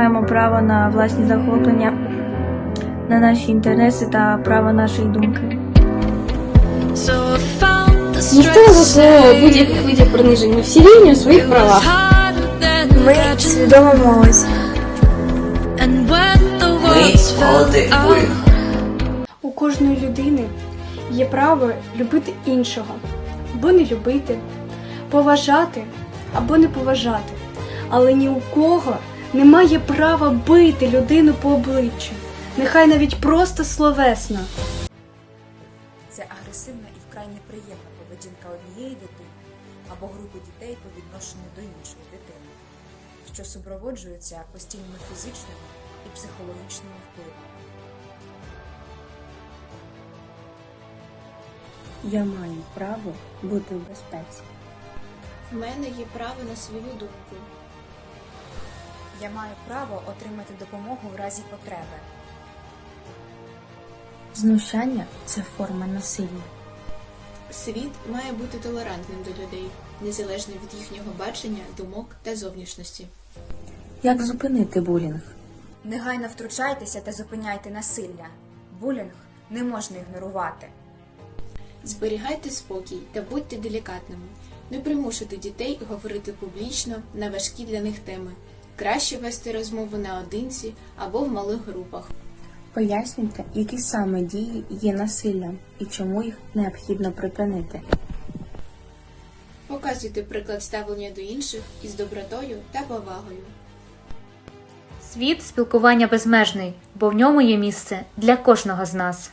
маємо право на власні захоплення, на наші інтереси та право нашої думки. Ніхто не будь-яких видів приниження всі рівні у своїх правах. Ми свідома молодь. Ми. У кожної людини є право любити іншого, або не любити, поважати або не поважати. Але ні у кого немає права бити людину по обличчю, нехай навіть просто словесно. Це агресивна і вкрай неприємна поведінка однієї дитини або групи дітей по відношенню до іншої дитини, що супроводжується постійними фізичними і психологічними впливами. Я маю право бути в безпеці. В мене є право на свою думку. Я маю право отримати допомогу в разі потреби. Знущання це форма насилля. Світ має бути толерантним до людей, незалежно від їхнього бачення, думок та зовнішності. Як зупинити булінг? Негайно втручайтеся та зупиняйте насилля. Булінг не можна ігнорувати. Зберігайте спокій та будьте делікатними. Не примушуйте дітей говорити публічно на важкі для них теми. Краще вести розмову наодинці або в малих групах. Пояснюйте, які саме дії є насиллям і чому їх необхідно припинити. Показуйте приклад ставлення до інших із добротою та повагою. Світ спілкування безмежний, бо в ньому є місце для кожного з нас.